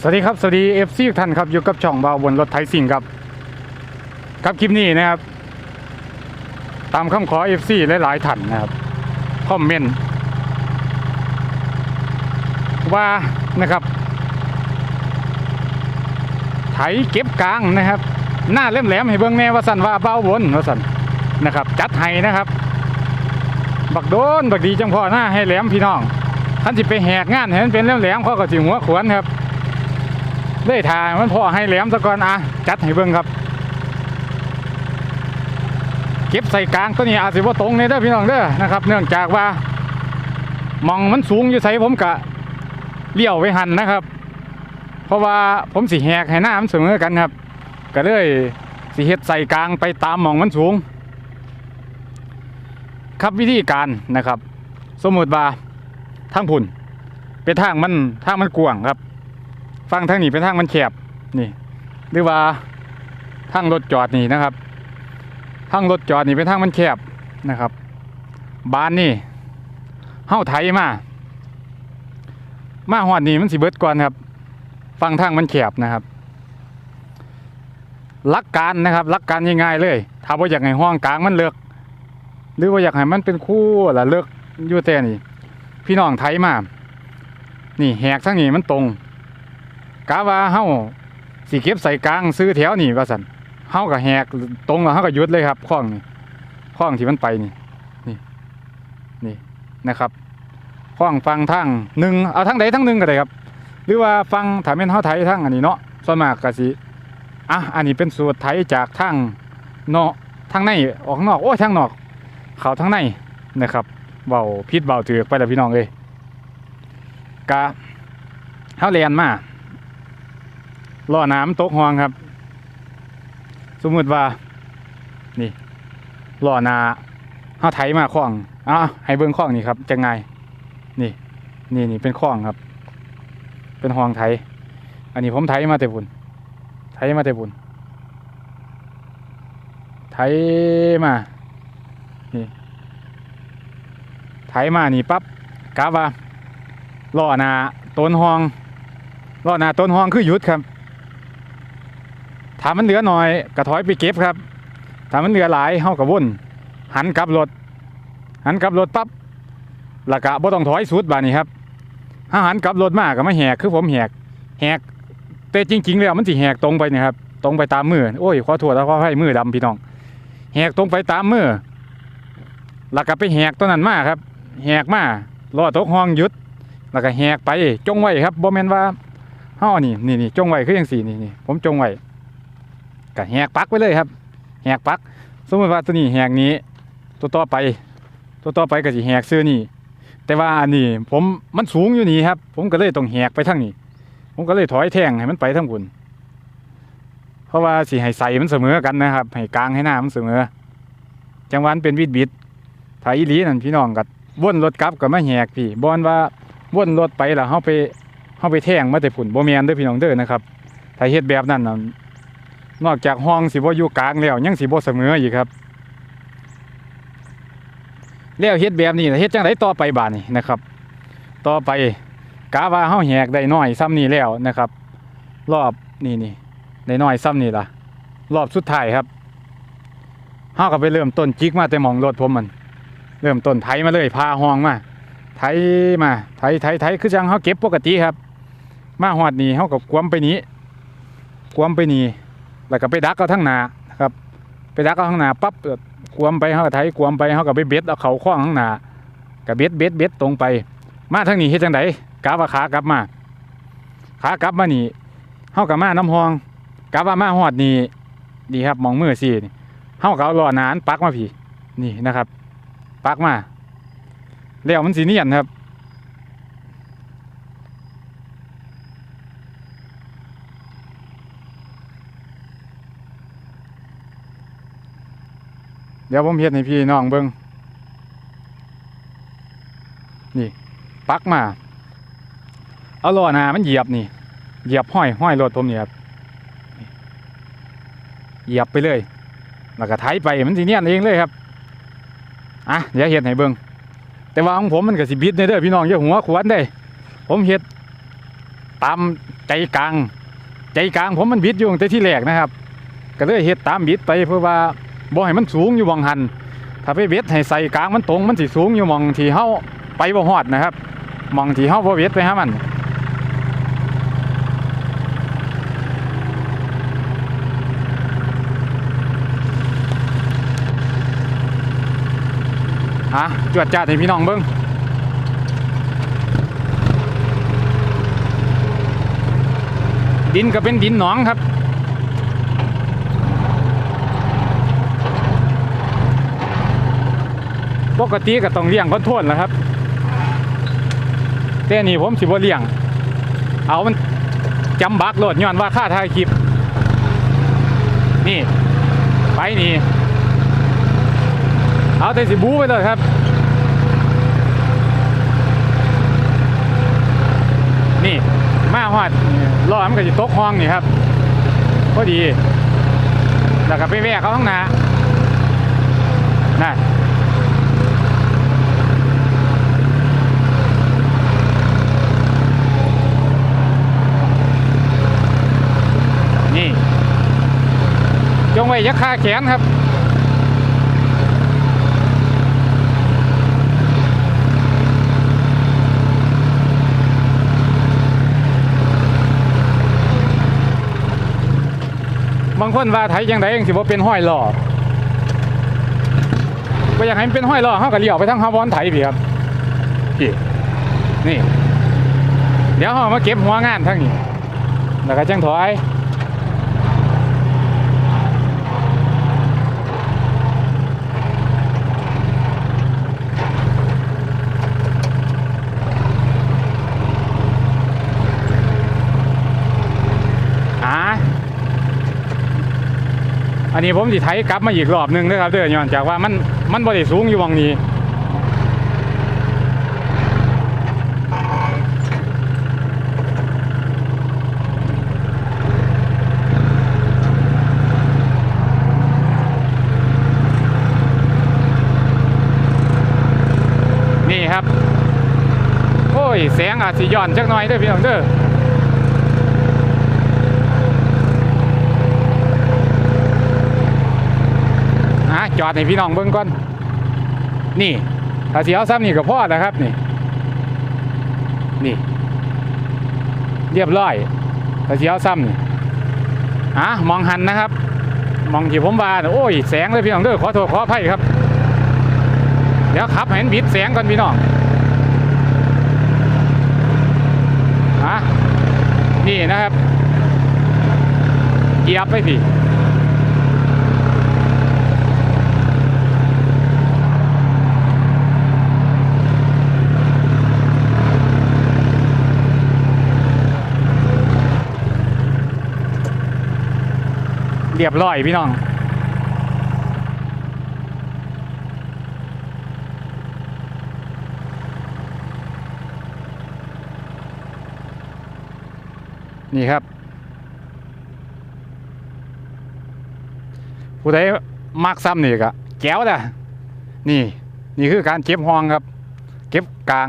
สวัสดีครับ สวัสดีเอฟซีทุกท่านครับอยู่กับช่องเบาบนรถไทยสิ่งครับ ครับคลิปนี้นะครับ ตามคำขอเอฟซีหลายๆท่านนะครับคอมเมนต์ว่านะครับไถเก็บกลางนะครับ หน้าแหลมๆให้เบิ่งแน่ว่าสันว่าเบาบนว่าสันนะครับ จัดให้นะครับ บักโดนบักดีจังพอหน้าให้แหลมพี่น้องท่านสิไปแหกงานเห็นเป็นแหลมๆเขาก็สิหัวขวนครับ ได้ทายมันพอให้แหลมซะก่อนอะจัดให้เบิ่งครับ เก็บใส่กลางตัวนี้อาจสิบ่าตรงเนี่ยเด้อพี่น้องเด้อนะครับ เนื่องจากว่ามองมันสูงอยู่ใส่ผมกะเลี้ยวไปหันนะครับ เพราะว่าผมสิแหกให้หน้ามันเสมอกันครับ ก็เลยสิเฮ็ดใส่กลางไปตามหมองมันสูง ครับวิธีการนะครับ สมมติว่าทางพุ่นเป็นทางมันทางมันกว้างครับ ฟังทางนี้เป็นทางมันแคบนี่ หรือว่าทางรถจอดนี่นะครับทางรถจอดนี่เป็นทางมันแคบนะครับบ้านนี่เฮาไถมา มาหอดนี่มันสิเบิดก่อนครับ ฟังทางมันแคบนะครับลักการนะครับลักการง่ายๆเลยถ้าว่าอยากให้ห้องกลางมันเลิกหรือว่าอยากให้มันเป็นคู่ละเลิกอยู่แต่นี่ พี่น้องไถมา นี่แหกทั้งนี้มันตรง กะว่าเฮาสิเก็บใส่กลางซื้อแถวนี่ว่าซั่นเฮาก็แหกตรงแล้วเฮาก็หยุดเลยครับคล้องนี่คล้องที่มันไปนี่นี่นี่นะครับคล้องฟังทางหนึ่งเอาทางใดทางหนึ่งก็ได้ครับ หรือว่าฟังถ้าแม่นเฮาไถทางอันนี้เนาะส่วนมากก็สิอะอันนี้เป็นสูตรไถจากทางเนาะทางในออกข้างนอกโอ้ยทางนอก เขาทางในนะครับเบาพิษเบาถือไปแล้วพี่น้องเอ้ยกะเฮาเรียนมา ล่อน้ำตกหองครับ สมมุติว่า นี่ล่อนาเฮาไถมาคล้องอะให้เบิ่งคล้องนี่ครับจะไงนี่ นี่นี่เป็นคล้องครับ เป็นหองไถ อันนี้ผมไถมาแต่บุญไถมาแต่บุญไถมา นี่ ไถมานี่ปั๊บกะว่าล่อนาต้นหองล่อนาต้นหองคือหยุดครับ ถ้ามันเหลือหน่อยก็ถอยไปเก็บครับ ถ้ามันเหลือหลายเฮาก็วนหันกลับรถ หันกลับรถปั๊บแล้วก็บ่ต้องถอยสุดบานี้ครับถ้าหันกลับรถมากก็มาแหกคือผมแหกแหกแต่จริงๆแล้วมันสิแหกตรงไปนี่ครับ ตรงไปตามมือโอ้ยขอโทษแล้วขอให้มือดำพี่น้องแหกตรงไปตามมือแล้วก็ไปแหกตัวนั้นมากครับแหกมาล้อตกห้องหยุดแล้วก็แหกไปจงไว้ครับบ่แม่นว่าเฮานี่นี่นี่จงไว้คือจังซี่นี่นี่ผมจงไว้ ก็แหกปักไปเลยครับ แหกปัก สมมติว่าตัวนี้แหกนี้ ตัวต่อไป ตัวต่อไปก็สิแหกซื้อนี่ แต่ว่าอันนี้ผมมันสูงอยู่นี่ครับ ผมก็เลยต้องแหกไปทางนี้ ผมก็เลยถอยแท่งให้มันไปทางบนเพราะว่าสิให้ใส่มันเสมอกันนะครับให้กลางให้หน้ามันเสมอ จังหวะเป็นวิดบิดถ้าอีลีนั่นพี่น้องก็วนรถกลับก็มาแหกพี่บอนว่าวนรถไปแล้วเฮาไปเฮาไปแท่งมาแต่ผุนบ่แม่นเด้อพี่น้องเด้อนะครับถ้าเฮ็ดแบบนั้นนะ นอกจากห้องสิบ่อยู่กลางแล้วยังสิบ่เสมออีกครับ แล้วเฮ็ดแบบนี้เฮ็ดจังไดต่อไปบาดนี้นะครับ ต่อไปกะว่าเฮาแหกได้น้อยซ้ำนี้แล้วนะครับ รอบนี่นี่ได้น้อยซ้ำนี่ล่ะ รอบสุดท้ายครับเฮาก็ไปเริ่มต้นจิกมาแต่มองรถผมมัน เริ่มต้นไถมาเลยพาห้องมาไถมาไถไถไถคือจังเฮาเก็บปกติครับ มาฮอดนี่เฮาก็กวมไปนี้กวมไปนี่ แล้วก็ไปดักเอาทั้งหนาครับไปดักเอาทั้งหนาปั๊บเอ่อกวมไปเขาก็ไถกวมไปเขาก็ไปเบ็ดเอาเขาข้องทั้งหนาก็เบ็ดเบ็ดเบ็ดตรงไป มาทางนี้เฮ็ดจังไดกะว่าขากลับมาขากลับมานี่เฮากับมาน้ำหองกะว่ามาฮอดนี่ดีครับมองมือสินี่เฮาก็เอาล้อหนานปักมาพี่นี่นะครับ ปักมาแล้วมันสีเนียนครับ เดี๋ยวผมเฮ็ดให้พี่น้องเบิ่งนี่ ปักมา เอาล้อหน้ามันเหยียบนี่ เหยียบห้อยห้อยรถผมนี่ครับเหยียบไปเลย แล้วก็ไถไปมันสิเนียนเองเลยครับ อะเดี๋ยวเฮ็ดให้เบิ่งแต่ว่าของผมมันก็สิบิดเด้อพี่น้องอย่าหัวขวนเด้ ผมเฮ็ดตามใจกลาง ใจกลางผมมันบิดอยู่ตรงแต่ที่แรกนะครับ ก็เลยเฮ็ดตามบิดไปเพื่อว่า บ่ให้มันสูงอยู่หมองหันถ้าไปเบ็ดให้ใส่กลางมันตรงมันสิสูงอยู่มองที่เฮาไปบ่ฮอดนะครับมองที่เฮาบ่เบ็ดไปหามันฮะจวดจ้าดให้พี่น้องเบิ้งดินก็เป็นดินหนองครับ ปกติก็ต้องเลี้ยงคนโทษแหล้วครับ แต่นี่ผมสิบ่เลี้ยง เอามันจำบักโหลดย้อนว่าค่าถ่ายคลิป นี่ ไปนี่ เอาแต่สิบูไปเลยครับ นี่มาหอดล้อมันก็จะตกห้องนี่ครับพอดี แล้วก็ไปแวกเขาข้างหน้านั่น นี่จงไว้อยักคาแขนครับบางคนว่าไถยังไงยังสิบ่เป็นห้อยหล่อก็อยากให้มันเป็นห้อยหล่อเขาก็เลี้ยวไปทางฮาวอนไถพี่ครับพี่นี่ เดี๋ยวเขามาเก็บหัวงานทั้งนี้แล้วก็จังถอย อ่า อันนี้ผมสิไถกลับมาอีกรอบหนึงนะครับเด้อย้อนจากว่ามันมันบ่ได้สูงอยู่วังนี้นี่ครับ โอ้ย แสงอาจสิย้อนจักหน่อยเด้อพี่น้องเด้อ จอดให้พี่น้องเบิ่งก่อน นี่ถ้าสิเอาซ้ำนี่ก็พอแล้วครับนี่ นี่ เรียบร้อยถ้าสิเอาซ้ำนี่อะมองหันนะครับ มองที่ผมว่าโอ้ยแสงเลยพี่น้องเด้อขอโทษขออภัยครับ เดี๋ยวขับเห็นบิดแสงก่อนพี่น้องอะนี่นะครับเหยียบไปพี่ เรียบร้อยพี่น้องนี่ครับ ผู้ใดมักซ้ำนี่ก็แก้วนะนี่ นี่คือการเก็บห้องครับ เก็บกลาง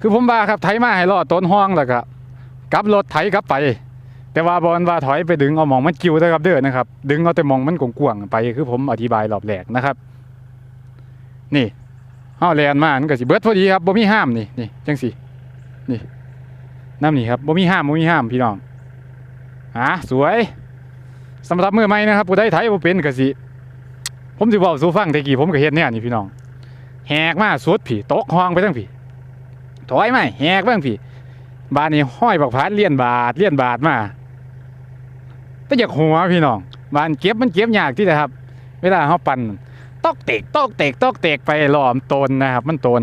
คือผมว่าครับไถมาให้รอดต้นห้องแล้วก็กลับรถไถกลับไป แต่ว่าบอลว่าถอยไปดึงเอาหมองมันกิ้วนะครับเด้อนะครับ ดึงเอาแต่หมองมันกวงๆไปคือผมอธิบายรอบแรกนะครับ นี่เฮาแลนมามันก็สิเบิดพอดีครับบ่มีห้ามนี่นี่จังสินี่น้ำนี่ครับบ่มีห้ามบ่มีห้ามพี่น้องอะสวยสำหรับมือใหม่นะครับผู้ใดไถบ่เป็นก็สิผมสิเว้าสู่ฟังแต่กี้ผมก็เฮ็ดแนวนี่พี่น้อง แหกมาสุดพี่ตกห้องไปทั้งพี่ถอยไหมแหกไปทั้งพี่บานนี้ห้อยบักพานเลียนบาทเลียนบาทมา แต่อยากหัวพี่น้องบานเก็บมันเก็บยากที่นะครับ เวลาเขาปั่นตอกเตกตอกเตกตอกเตกไปหลอมตนนะครับ มันตน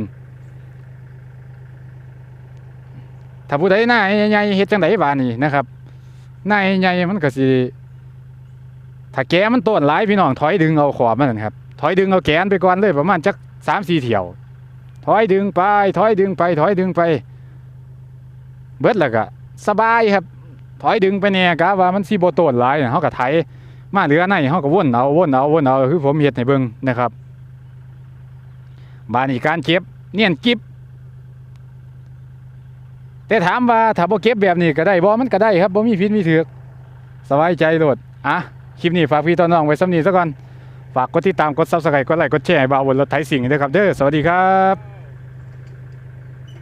ถ้าผู้ใดหน้าใหญ่เฮ็ดจังไดบานนี้นะครับหน้าใหญ่มันก็สิถ้าแกมันตนหลายพี่น้องถอยดึงเอาขอบมันนะครับถอยดึงเอาแกนไปก่อนเลยประมาณจักสามสี่เที่ยว ถอยดึงไป ถอยดึงไป ถอยดึงไป เบิดแล้วก็สบายครับ ถอยดึงไปเนี่ยกะว่ามันสิบ่โตนหลายน่ะเฮาก็ไถมาเหลือในเฮาก็วนเอาวนเอาวนเอาคือผมเฮ็ดให้เบิ่งนะครับบาดนี้การเก็บเนียนกิบแต่ถามว่าถ้าบ่เก็บแบบนี้ก็ได้บ่มันก็ได้ครับบ่มีพิษมีถือกสบายใจโลดอะคลิปนี้ฝากพี่ต้อนน้องไว้สำนี้ซะก่อนฝากกดติดตามกด Subscribe กดไลค์กดแชร์บ่าวบนรถไถสิ่งด้วยครับเด้อสวัสดีครับ